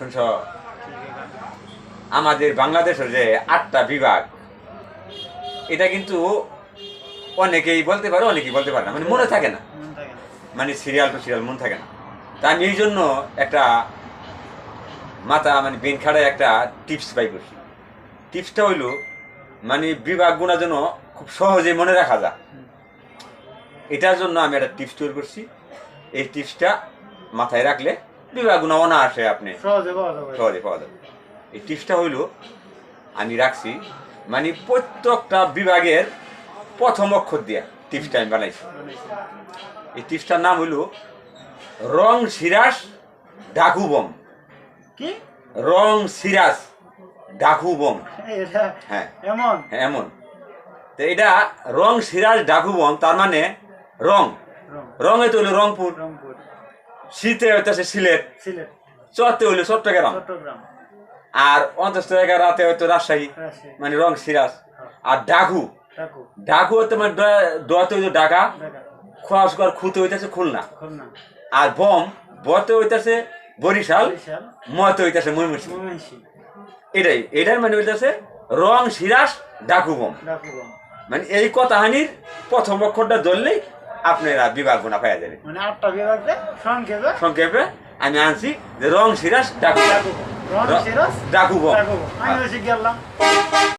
শুনছ? আমাদের বাংলাদেশের যে আটটা বিভাগ, এটা কিন্তু অনেকেই বলতে পারে, অনেকেই বলতে পারে না। মানে মনে থাকে না। মন সিরিয়াল টু সিরিয়াল মন থাকে না। তা আমি এই জন্য একটা মাথা মানে বেন খাড়ায় একটা টিপস পাই করছি। টিপসটা হইল মানে বিভাগগুলো যেন খুব সহজে মনে রাখা যায়। এটার জন্য আমি একটা টিপস তৈরি করছি। এই টিপসটা মাথায় রাখলে বিভাগগুলো অনায়াসে আপনি সহজে পাওয়া যাবে। সহজে পাওয়া যাবে। এই টিপসটা হইল আমি রাখছি মানে প্রত্যেকটা বিভাগের প্রথম অক্ষর দিয়া টিপসটা আমি বানাইছি। এই টিপসটার নাম হইল রং সিরাস ডাকু বম। কি? রং সিরাস ডাকু বম। হ্যাঁ। এমন? হ্যাঁ, এমন। তো এটা রং সিরাজ ডাকু বম তার মানে রং। রং। রঙে তো রংপুর। রংপুর। শীতে হইতেছে সিলেট। সিলেট। চতে হইল চট্টগ্রাম। চট্টগ্রাম। আর অন্তস্থ জায়গায় রাতে হয়তো রাজশাহী মানে রং সিরাজ। আর ডাকু। ডাকু। হতে মানে দোয়াতে হইতো ঢাকা ঢাকা খোয়া খুঁতে হইতেছে খুলনা। আর বম বতে হইতেছে বরিশাল মতে হইতেছে ময়মনসিংহ। এটাই। এটার মানে হইতেছে রং সিরাস ডাকু বম। মানে এই কথাহানির প্রথম অক্ষরটা ধরলেই আপনারা বিভাগ গুণা পাওয়া যাবে। মানে আটটা বিভাগে সংক্ষেপে সংক্ষেপে আমি আনছি যে রং ডাকু। রং সিরাজ ডাকু আমি গেলাম